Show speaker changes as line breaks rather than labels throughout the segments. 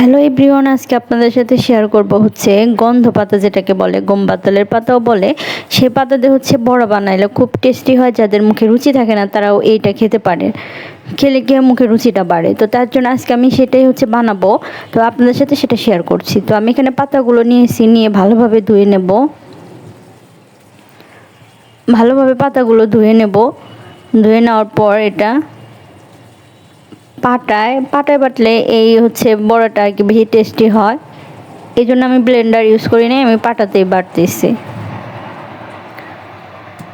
Hello everyone আজকে আপনাদের সাথে শেয়ার করব হচ্ছে গন্ধ পাতা যেটাকে বলে, গম পাতালের পাতাও বলে। সে পাতা দিয়ে হচ্ছে বড়া বানাইলে খুব টেস্টি হয়, যাদের মুখে রুচি থাকে না তারাও এইটা খেতে পারে। খেলে গিয়ে মুখে রুচিটা বাড়ে? তো তার জন্য আজকে আমি সেটাই হচ্ছে বানাবো। তো আপনাদের সাথে সেটা শেয়ার করছি। তো আমি এখানে পাতাগুলো নিয়েছি, নিয়ে ভালোভাবে ধুয়ে নেব। ভালোভাবে পাতাগুলো ধুয়ে নেব। ধুয়ে নেওয়ার পর এটা পাটায় পাটায় বাটলে এই হচ্ছে বড়াটা আর কি বেশি টেস্টি হয়। এই জন্য আমি ব্লেন্ডার ইউজ করি নি আমি পাটাতেই বাটতেছি।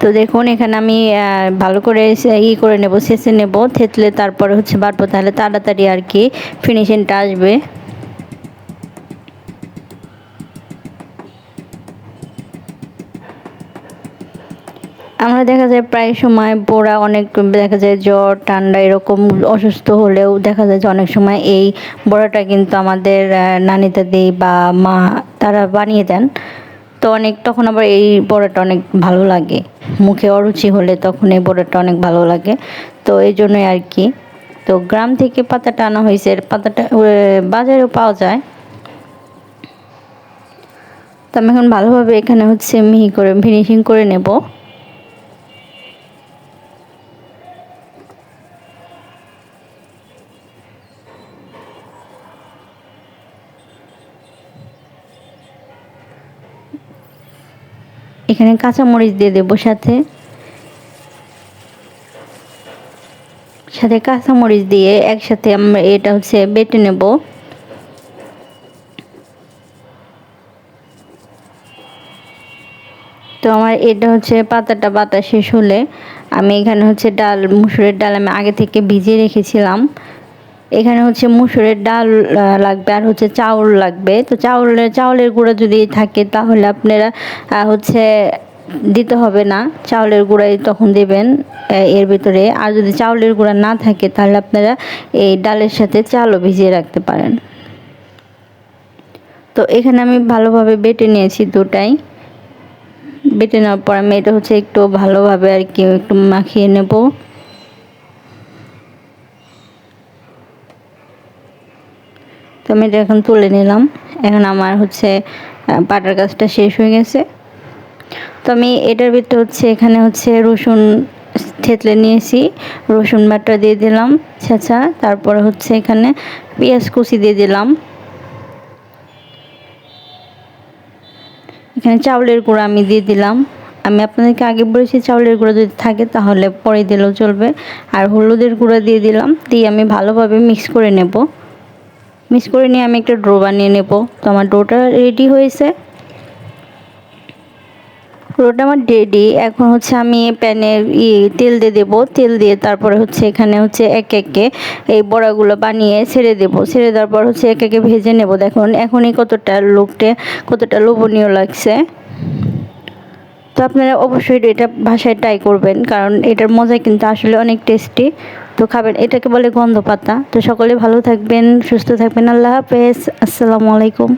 তো দেখুন, এখানে আমি ভালো করে ই করে নেব শেষে নেব, থেতলে তারপরে হচ্ছে বাটবো, তাহলে তাড়াতাড়ি আর কি ফিনিশিংটা আসবে। আমরা দেখা যায় প্রায় সময় বোরা অনেক, দেখা যায় জ্বর, ঠান্ডা এরকম অসুস্থ হলেও দেখা যায় যে অনেক সময় এই বড়াটা কিন্তু আমাদের নানি দাদি বা মা তারা বানিয়ে দেন। তো অনেক, তখন আবার এই বড়াটা অনেক ভালো লাগে। মুখে অরুচি হলে তখন এই বড়াটা অনেক ভালো লাগে। তো এই জন্যই আর কি। তো গ্রাম থেকে পাতাটা আনা হয়েছে। পাতাটা বাজারেও পাওয়া যায়। তো আমি এখন ভালোভাবে এখানে হচ্ছে মিহি করে, ফিনিশিং করে নেব। এখানে কাঁচামরিচ দিয়ে দেবো সাথে। সাথে কাঁচামরিচ দিয়ে একসাথে আমরা এটা হচ্ছে বেটে নেব। তো আমার এটা হচ্ছে পাতাটা বাতা শেষ হলে আমি এখানে হচ্ছে ডাল, মুসুরের ডাল আমি আগে থেকে ভিজিয়ে রেখেছিলাম। এখানে হচ্ছে মুসুরের ডাল লাগবে আর হচ্ছে চাউল লাগবে। তো চাউলের চাউলের গুঁড়া যদি থাকে তাহলে আপনারা হচ্ছে দিতে হবে না। চাউলের গুঁড়াই তখন দেবেন এর ভিতরে। আর যদি চাউলের গুঁড়া না থাকে তাহলে আপনারা এই ডালের সাথে চালও ভিজিয়ে রাখতে পারেন। তো এখানে আমি ভালোভাবে বেটে নিয়েছি দুটাই। বেটে নেওয়ার পর আমি এটা হচ্ছে একটু ভালোভাবে আর কি একটু মাখিয়ে নেব। তো আমি এটা এখন তুলে নিলাম। এখন আমার হচ্ছে পাটার কাজটা শেষ হয়ে গেছে। তো আমি এটার ভিতরে হচ্ছে, এখানে হচ্ছে রসুন থেতলে নিয়েছি। রসুন বাটা দিয়ে দিলাম, ছেঁচা। তারপরে হচ্ছে এখানে পেঁয়াজ কুচি দিয়ে দিলাম। এখানে চাউলের গুঁড়ো আমি দিয়ে দিলাম। আমি আপনাদেরকে আগে বলেছি, চাউলের গুঁড়ো যদি থাকে তাহলে পরে দিলেও চলবে। আর হলুদের গুঁড়ো দিয়ে দিলাম, দিয়ে আমি ভালোভাবে মিক্স করে নেব। মিক্স করে নিয়ে আমি একটা ড্রো বানিয়ে নেব। তো আমার ডোটা রেডি হয়েছে। ডোটা আমার রেডি এখন হচ্ছে আমি প্যানে তেল দিয়ে দেবো। তেল দিয়ে তারপরে হচ্ছে এখানে হচ্ছে এক একে এই বড়াগুলো বানিয়ে ছেড়ে দেব। ছেড়ে দেওয়ার পর হচ্ছে এক একে ভেজে নেব। দেখুন এখনই কতটা লোকটে, কতটা লোভনীয় লাগছে। তো আপনারা অবশ্যই এটা ভাষায় ট্রাই করবেন। কারণ এটার মজা কিন্তু আসলে অনেক টেস্টি তো খাবেন, এটাকে বলে গন্ধ পাতা তো সকলে ভালো থাকবেন, সুস্থ থাকবেন। আল্লাহ হাফেজ। আসসালামু আলাইকুম।